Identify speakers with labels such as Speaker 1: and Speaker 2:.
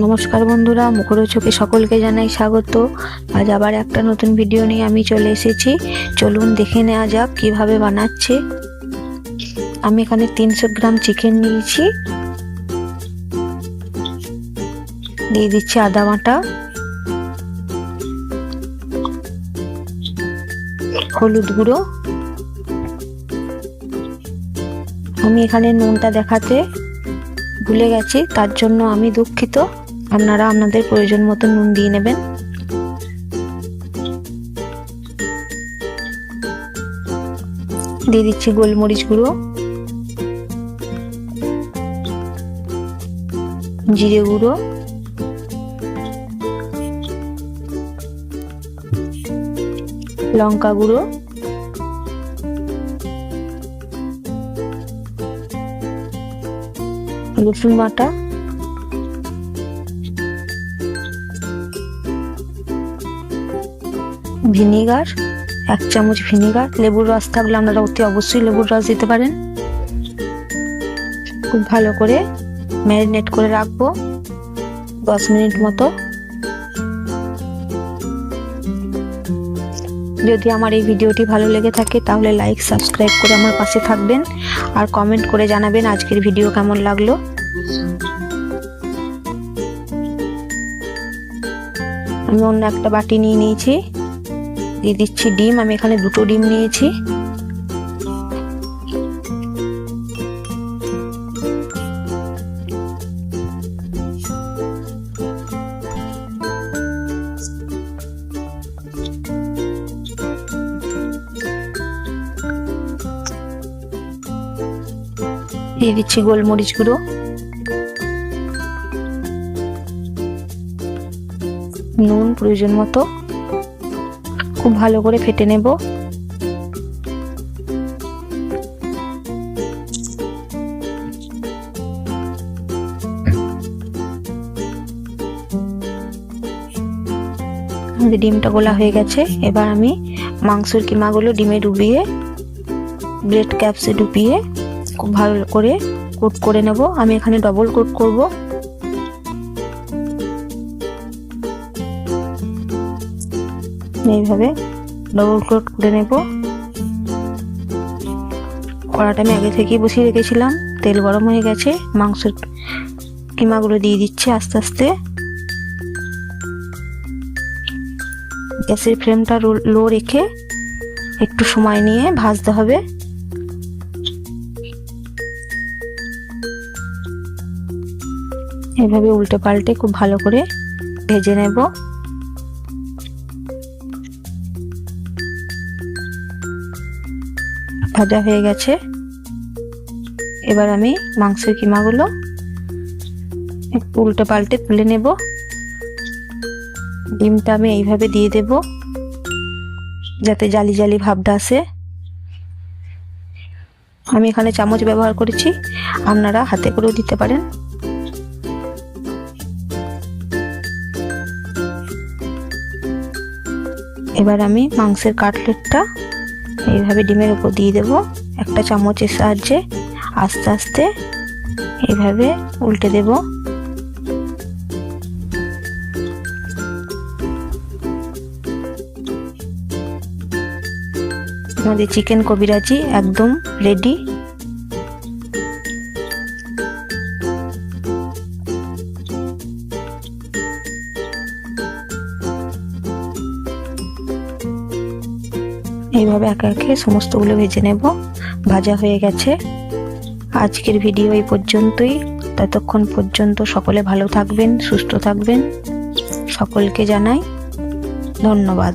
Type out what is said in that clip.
Speaker 1: নমস্কার বন্ধুরা, মুখরোচকে সকলকে জানাই স্বাগত। আজ আবার একটা নতুন ভিডিও নিয়ে আমি চলে এসেছি। চলুন দেখে নেওয়া যাক কীভাবে বানাচ্ছে। আমি এখানে তিনশো গ্রাম চিকেন নিয়েছি। দিয়ে দিচ্ছি আদা বাটা। হলুদ গুঁড়ো। আমি এখানে নুনটা দেখাতে ভুলে গেছি, তার জন্য আমি দুঃখিত। আপনারা আপনাদের প্রয়োজন মতো নুন দিয়ে নেবেন। দিয়ে দিচ্ছি গোলমরিচ গুঁড়ো। জিরে গুঁড়ো। লঙ্কা গুঁড়ো। রসুন বাটা। ভিনিগার, এক চামচ ভিনিগার, লেবুর রস থাকলে আপনারা অতি অবশ্যই লেবুর রস দিতে পারেন। খুব ভালো করে ম্যারিনেট করে রাখব দশ মিনিট মতো। যদি আমার এই ভিডিওটি ভালো লেগে থাকে তাহলে লাইক, সাবস্ক্রাইব করে আমার পাশে থাকবেন আর কমেন্ট করে জানাবেন আজকের ভিডিও কেমন লাগল। আমি অন্য একটা বাটি নিয়ে নিয়েছি। দিয়ে দিচ্ছি ডিম। আমি এখানে দুটো ডিম নিয়েছি। দিয়ে দিচ্ছি গোলমরিচ গুঁড়ো। নুন প্রয়োজন মতো। খুব ভালো করে ফেটে নেব। ডিমটা গোলা হয়ে গেছে। এবার আমি মাংসের কিমাগুলো ডিমে ডুবিয়ে, ব্রেড ক্যাপসে ডুবিয়ে খুব ভালো করে কোট করে নেব। আমি এখানে ডবল কোট করব। এইভাবে ডবল কোট করে নেব। কড়াটা আমি আগে থেকেই বসিয়ে রেখেছিলাম। তেল গরম হয়ে গেছে। মাংসের কিমাগুলো দিয়ে দিচ্ছে আস্তে আস্তে। গ্যাসের ফ্লেমটা লো রেখে একটু সময় নিয়ে ভাজতে হবে। এভাবে উল্টে পাল্টে খুব ভালো করে ভেজে নেব। ভাজা হয়ে গেছে। এবার আমি মাংসের কিমাগুলো একটু উল্টে পাল্টে তুলে নেব। ডিমটা আমি এইভাবে দিয়ে দেব, যাতে জালি জালি ভাবটা আসে। আমি এখানে চামচ ব্যবহার করেছি, আপনারা হাতে করেও দিতে পারেন। এবার আমি মাংসের কাটলেটটা এইভাবে ডিমের উপর দিয়ে দেব। একটা চামচের সাহায্যে আস্তে আস্তে এইভাবে উল্টে দেব। আমাদের চিকেন কবিরাজি একদম রেডি এইভাবে একে একে সমস্তগুলো ভেজে নেব। ভাজা হয়ে গেছে। আজকের ভিডিও এই পর্যন্তই। ততক্ষণ পর্যন্ত সকলে ভালো থাকবেন, সুস্থ থাকবেন। সকলকে জানাই ধন্যবাদ।